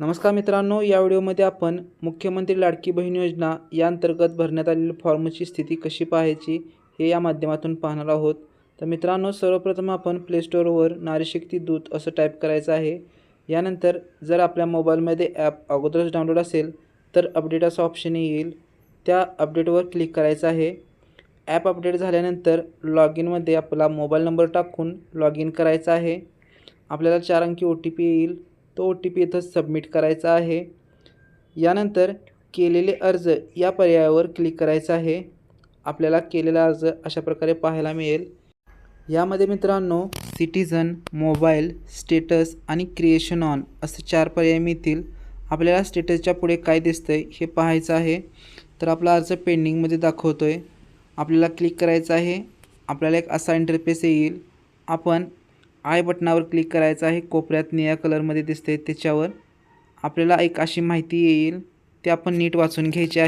नमस्कार मित्रांनो या व्हिडिओमध्ये आपण मुख्यमंत्री लाडकी बहीण योजना या अंतर्गत भरण्यात आलेल्या फॉर्मची स्थिती कशी पाहायची हे या माध्यमातून पाहणार आहोत. तर मित्रांनो सर्वप्रथम आपण प्लेस्टोरवर नारीशक्ती दूत असं टाईप करायचं आहे. यानंतर जर आपल्या मोबाईलमध्ये ॲप अगोदरच डाउनलोड असेल तर अपडेट असं ऑप्शन येईल. त्या अपडेटवर क्लिक करायचं आहे. ॲप अपडेट झाल्यानंतर लॉग इनमध्ये आपला मोबाईल नंबर टाकून लॉग इन करायचा आहे. आपल्याला चार अंकी ओ टी पी येईल. तो ओ टी पी इथं सबमिट करायचा आहे. यानंतर केलेले अर्ज या पर्यायावर क्लिक करायचं आहे. आपल्याला केलेला अर्ज अशा प्रकारे पाहायला मिळेल. यामध्ये मित्रांनो सिटीजन मोबाईल स्टेटस आणि क्रिएशन ऑन असे चार पर्याय मिळतील. आपल्याला स्टेटसच्या पुढे काय दिसतं आहे हे पाहायचं आहे. तर आपला अर्ज पेंडिंगमध्ये दाखवतो आहे आपल्याला क्लिक करायचं आहे. आपल्याला एक असा इंटरफेस येईल. आपण आय बटनावर क्लिक करायचं आहे. कोपऱ्यात निळ्या कलरमध्ये दिसते त्याच्यावर आपल्याला एक अशी माहिती येईल. ते आपण नीट वाचून घ्यायची आहे.